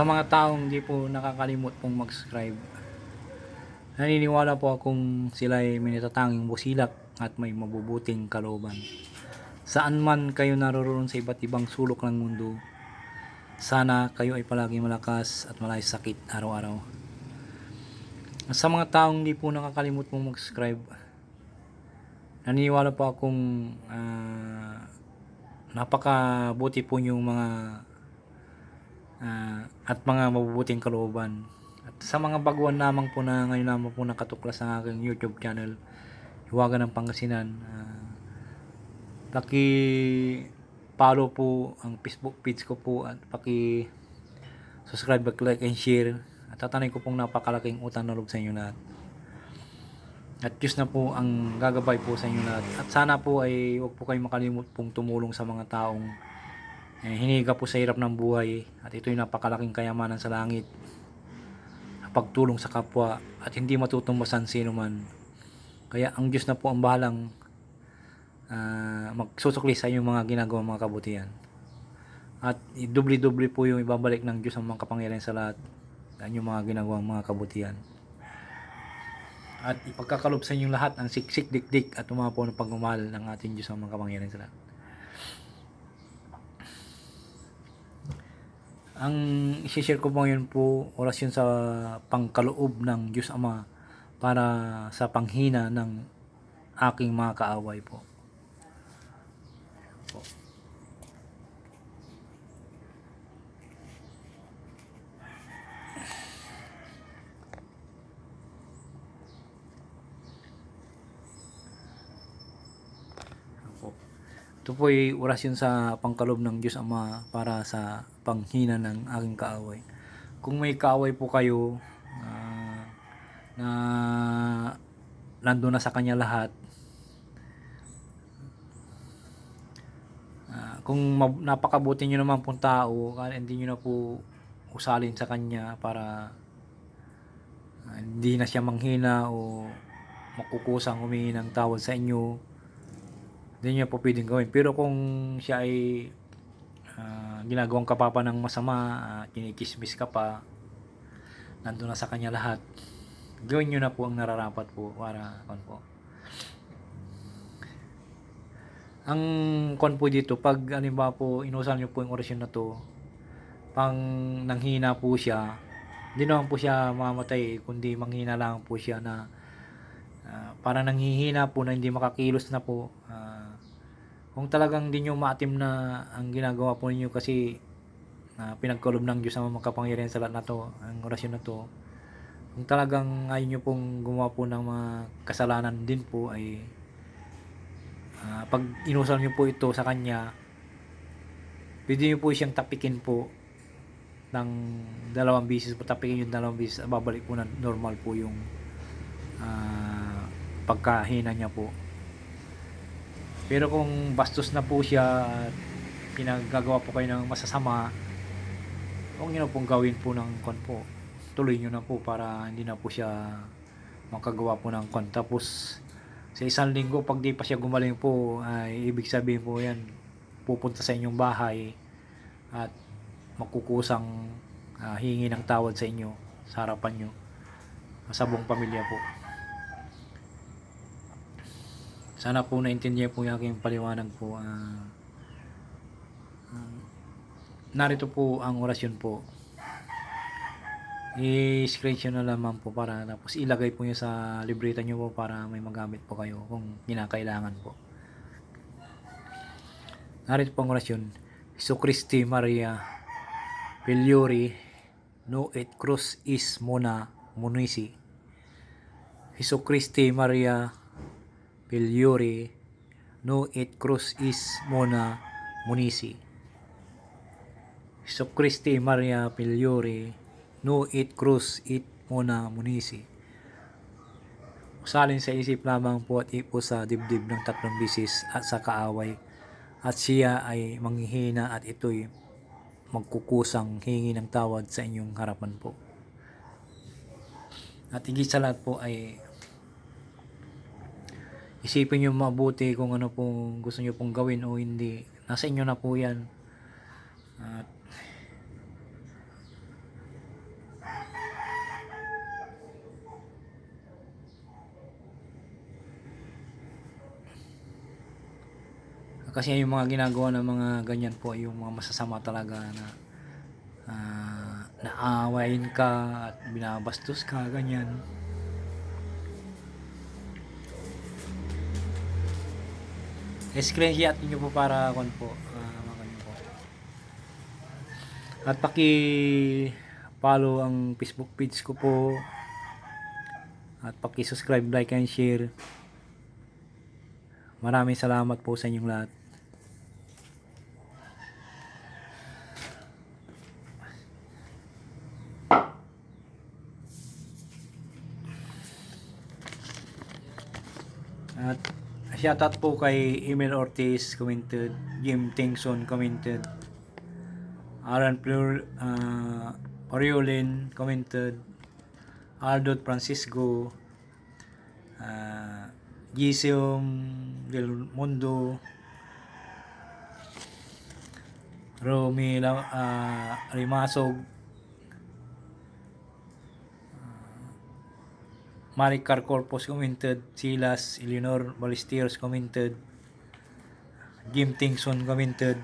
Sa mga taong hindi po nakakalimot pong mag-subscribe, naniniwala po akong sila ay may natatanging busilak at may mabubuting kalooban. Saan man kayo naroroon sa iba't ibang sulok ng mundo, sana kayo ay palagi malakas at malay sakit araw-araw. Sa mga taong hindi po nakakalimot pong mag-subscribe, naniniwala po akong ah, napakabuti po yung mga ah, at mga mabubuting kalooban. At sa mga baguhan lamang po na ngayon lamang po nakatuklas sa aking YouTube channel, Hiwaga ng Pangasinan. ah, paki follow po ang Facebook page ko po at paki subscribe, like and share. At tatanay ko pong napakalaking utang na loob sa inyo lahat. At Diyos na po ang gagabay po sa inyo lahat. At sana po ay huwag po kayong makalimut pong tumulong sa mga taong eh, hiniga po sa hirap ng buhay. At ito'y napakalaking kayamanan sa langit. Pagtulong sa kapwa at hindi matutumbasan sino man. Kaya ang Diyos na po ang bahalang ah, magsusukli sa inyong mga ginagawa mga kabutihan. At dubli-dubli po yung ibabalik ng Diyos ang mga kapangyarihan sa lahat. Yan yung mga ginagawang mga kabutihan. At ipagkakalob sa inyong lahat ang siksik dikdik at umapo ng pagmamahal ng ating Diyos ang mga kapangyarihan sa lahat. Ang isi-share ko po ngayon po orasyon sa pangkaloob ng Diyos Ama para sa panghina ng aking mga kaaway po. po. Ito po ay orasyon sa pangkalob ng Diyos Ama para sa panghina ng aking kaaway. Kung may kaaway po kayo ah, na nandun na sa kanya lahat, ah, kung napakabuti nyo naman pong tao, hindi nyo na po usalin sa kanya para ah, hindi na siya manghina o makukusang humingi ng tawad sa inyo, hindi niya po pwedeng gawin. Pero kung siya ay ah, ginagawang ka pa ng masama, uh, kinikismis ka pa, nandun na sa kanya lahat, gawin nyo na po ang nararapat po para kon po. Ang kon po dito, pag ano ba po, inusan nyo po yung orasyon na to, pang nanghina po siya, hindi naman po siya mamatay, kundi manghina lang po siya na ah, parang nanghihina po na hindi makakilos na po. Ah, kung talagang di nyo maatim na ang ginagawa po ninyo kasi uh, pinagkalob ng Diyos ang makapangyarihan sa lahat na to, ang orasyon na to, kung talagang ayaw nyo pong gumawa po ng mga kasalanan din po ay ah, pag inusal nyo po ito sa kanya, pwede nyo po siyang tapikin po ng dalawang bisis po. Tapikin yung dalawang bisis babalik po na normal po yung ah, pagkahina niya po pero kung bastos na po siya at pinagagawa po kayo ng masasama huwag nyo na pong gawin po ng kon po. Tuloy nyo na po para hindi na po siya makagawa po ng kon. Tapos sa isang linggo pag di pa siya gumaling po ay ibig sabihin po yan pupunta sa inyong bahay at makukusang ah, hingi ng tawad sa inyo sa harapan nyo sa buong pamilya po sana po naintindihan po yung aking paliwanag po. Ah, ah, narito po ang orasyon po. I-screenshot na lamang po para tapos ilagay po nyo sa libreta nyo po para may magamit po kayo kung kinakailangan po. Narito po ang orasyon. Iso Christi Maria Piliori no et cruz is mona munisi. Iso Christi Maria Piliori no et cruz is mona munisi. Iso Christi Maria Piliori no it cruz it mona munisi. Usalin sa isip lamang po at ipo sa dibdib ng tatlong bisis at sa kaaway. At siya ay manghihina at ito'y magkukusang hingi ng tawad sa inyong harapan po. At higit sa lahat po ay isipin nyo mabuti kung ano po gusto nyo pong gawin o hindi. Nasa inyo na po yan. At kasi yung mga ginagawa ng mga ganyan po yung mga masasama talaga na ah, uh, naawain ka at binabastos ka ganyan Screenshot niyo po para kon po, ganyan po. At paki follow ang Facebook page ko po. At paki-subscribe, like, and share. Maraming salamat po sa inyong lahat. At shoutout po kay Emil Ortiz commented, Jim Tingson commented, Aaron Plur, uh, Oriolin commented, Aldot Francisco, uh, Gisum Del Mundo, Romy uh, Rimasog, Maricar Corpus commented, Silas Eleanor Ballesteros commented, Jim Tingson commented,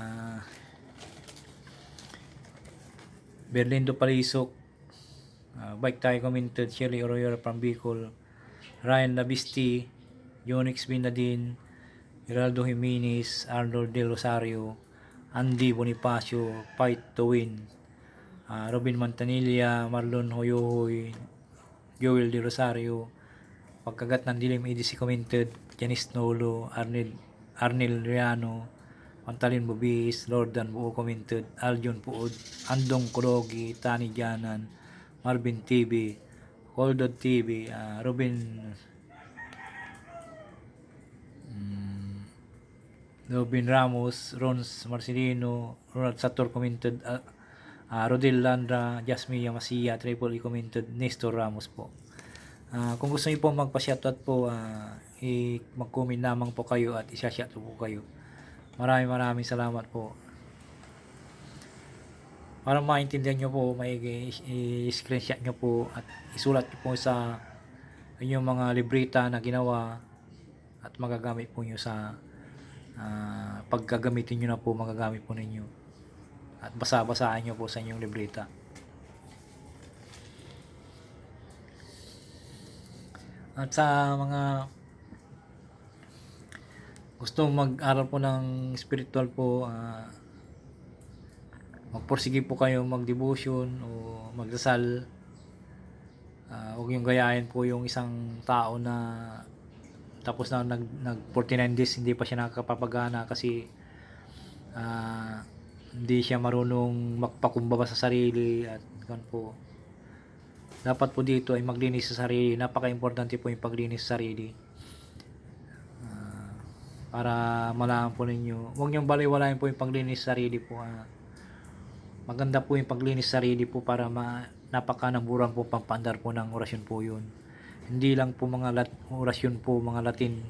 ah, Berlindo Palisok, ah, Bike Tayo commented, Shirley Arroyo from Bicol, Ryan Labisti, Jonix Binadin, Geraldo Jimenez, Arnold De Rosario, Andy Bonifacio, Fight to Win, ah, Robin Mantanilla, Marlon Hoyohoy, Joel De Rosario, Pagkagat ng Dilim EDC commented, Janice Nolo, Arnel, Arnel Riano, Pantalin Bubis, Lordan Buo commented, Aljon Puod, Andong Kurogi, Tani Janan, Marvin TV, Coldod TV, ah, Robin mm, Robin Ramos, Rons Marcelino, Ronald Sator commented, ah, ah, Rodel Landra, Jasmine Yamasia, Triple E commented, Nestor Ramos po. Ah, kung gusto niyo po magpa-shoutout po, i- mag-comment lamang po kayo at isa-shoutout po kayo. Maraming maraming salamat po. Para maintindihan nyo po, may i-screenshot nyo po at isulat nyo po sa inyong mga libreta na ginawa at magagamit po nyo sa ah, pagkagamitin nyo na po, magagamit po ninyo. At basa-basahin nyo po sa inyong libreta. At sa mga gusto mag-aral po ng spiritual po, ah, magporsige po kayo mag-devotion o magdasal. Ah, huwag yung gayahin po yung isang tao na tapos na nag, nag 49 days hindi pa siya nakakapapagana kasi ah, hindi siya marunong magpakumbaba sa sarili at kan po. Dapat po dito ay maglinis sa sarili. Napaka-importante po yung paglinis sa sarili. Ah, para malaman po ninyo. Huwag niyong baliwalain po yung paglinis sa sarili po ah. maganda po yung paglinis sa sarili po para ma napakanaburan po pampandar po ng orasyon po yun. Hindi lang po mga lat, orasyon po mga Latin.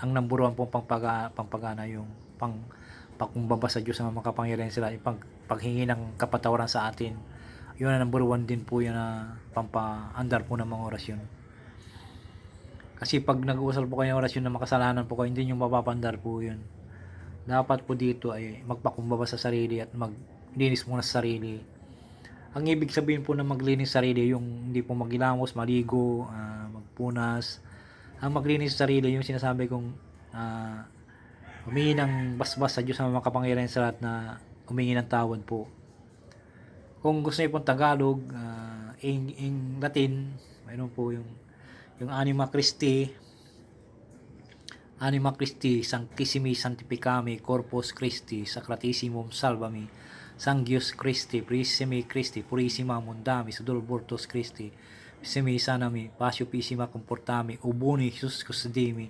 Ang one po pampaga, pampagana yung pang pakumbaba sa Diyos na makapangyarihan sila yung pag, paghingi ng kapatawaran sa atin. Yun ang number one din po yun na pampaandar po ng mga orasyon. Kasi pag nag-uusal po kayo ng orasyon na makasalanan po kayo hindi nyo mapapandar po yun. Dapat po dito ay magpakumbaba sa sarili at maglinis muna sa sarili. Ang ibig sabihin po na maglinis sa sarili yung hindi po magilamos, maligo, ah, magpunas. Ang maglinis sa sarili yung sinasabi kong ah, humingi ng basbas sa Diyos na makapangyarihan sa lahat na humingi ng tawad po. Kung gusto niyo pong Tagalog, ah, in, in Latin, mayroon po yung yung Anima Christi, Anima Christi, Sanctissimi Sanctificami, Corpus Christi, Sacratissimum Salvami, Sangius Christi, Purissimi Christi, Purissima Mundami, Sudolbortus Christi, Simi Sanami, Pasio Pissima Comportami, Ubuni Jesus Custodimi,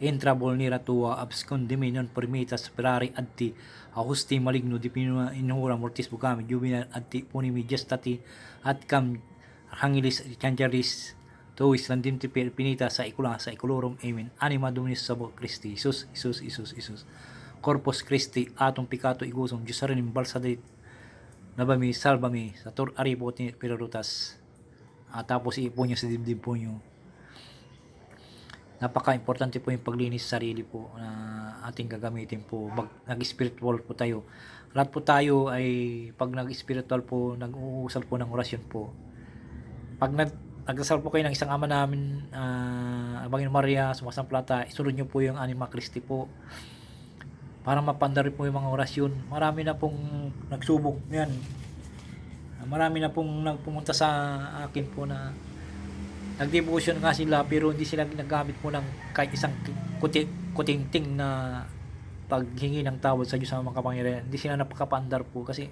Entra Bolnira Tua, Abscondimi non permitas Ferrari Adti, Augusti Maligno, di Inhura Mortis Bucami, Jubina Adti, Punimi Gestati, Adcam, Archangelis Changeris, Tuwis landim ti pinita sa ikula sa ikulorum amen. Anima dominis sabo Christi. Isus Isus Isus Isus. Corpus Christi atong pikato igusong Diyos rin imbalsa dit nabami salbami sa tur ari po ti pirurutas at tapos ipo nyo sa dibdib po nyo napaka-importante po yung paglinis sa sarili po na ating gagamitin po. Mag, nag-spiritual po tayo. Lahat po tayo ay pag nag-spiritual po, nag-uusal po ng orasyon po. Pag nag nagdasal po kayo ng isang ama namin, uh, Bangin Maria, sumasamplata, isunod nyo po yung Anima Christi po. Para mapandar po yung mga orasyon. Marami na pong nagsubok yan. Marami na pong nagpumunta sa akin po na nag-devotion nga sila pero hindi sila nagamit po ng kahit isang kuti, kuting-ting na paghingi ng tawad sa Diyos sa mga kapangyarihan. Hindi sila napakapandar po kasi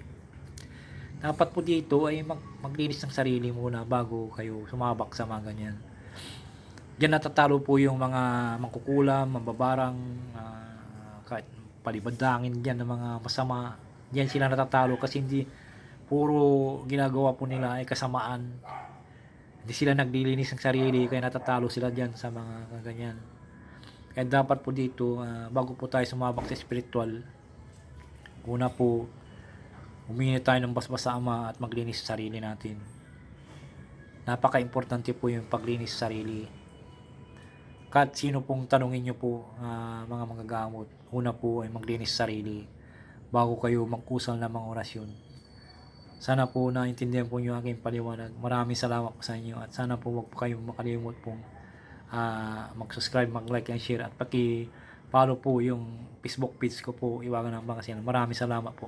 dapat po dito ay mag, maglinis ng sarili muna bago kayo sumabak sa mga ganyan. Diyan natatalo po yung mga mangkukulam, mambabarang, uh, kahit palibadangin diyan ng mga masama. Diyan sila natatalo kasi hindi puro ginagawa po nila ay kasamaan. Hindi sila naglilinis ng sarili kaya natatalo sila diyan sa mga ganyan. Kaya dapat po dito, uh, bago po tayo sumabak sa spiritual, una po, humingi tayo ng basbas sa Ama at maglinis sa sarili natin. Napaka-importante po yung paglinis sa sarili. Kahit sino pong tanungin nyo po, uh, mga magagamot, una po ay maglinis sa sarili bago kayo magkusal ng mga orasyon. Sana po naintindihan po nyo aking paliwanag. Maraming salamat po sa inyo at sana po wag po kayong makalimot pong uh, mag-subscribe, mag-like and share at paki-follow po yung Facebook page ko po, Iwagan ng Pangasinan. Maraming salamat po.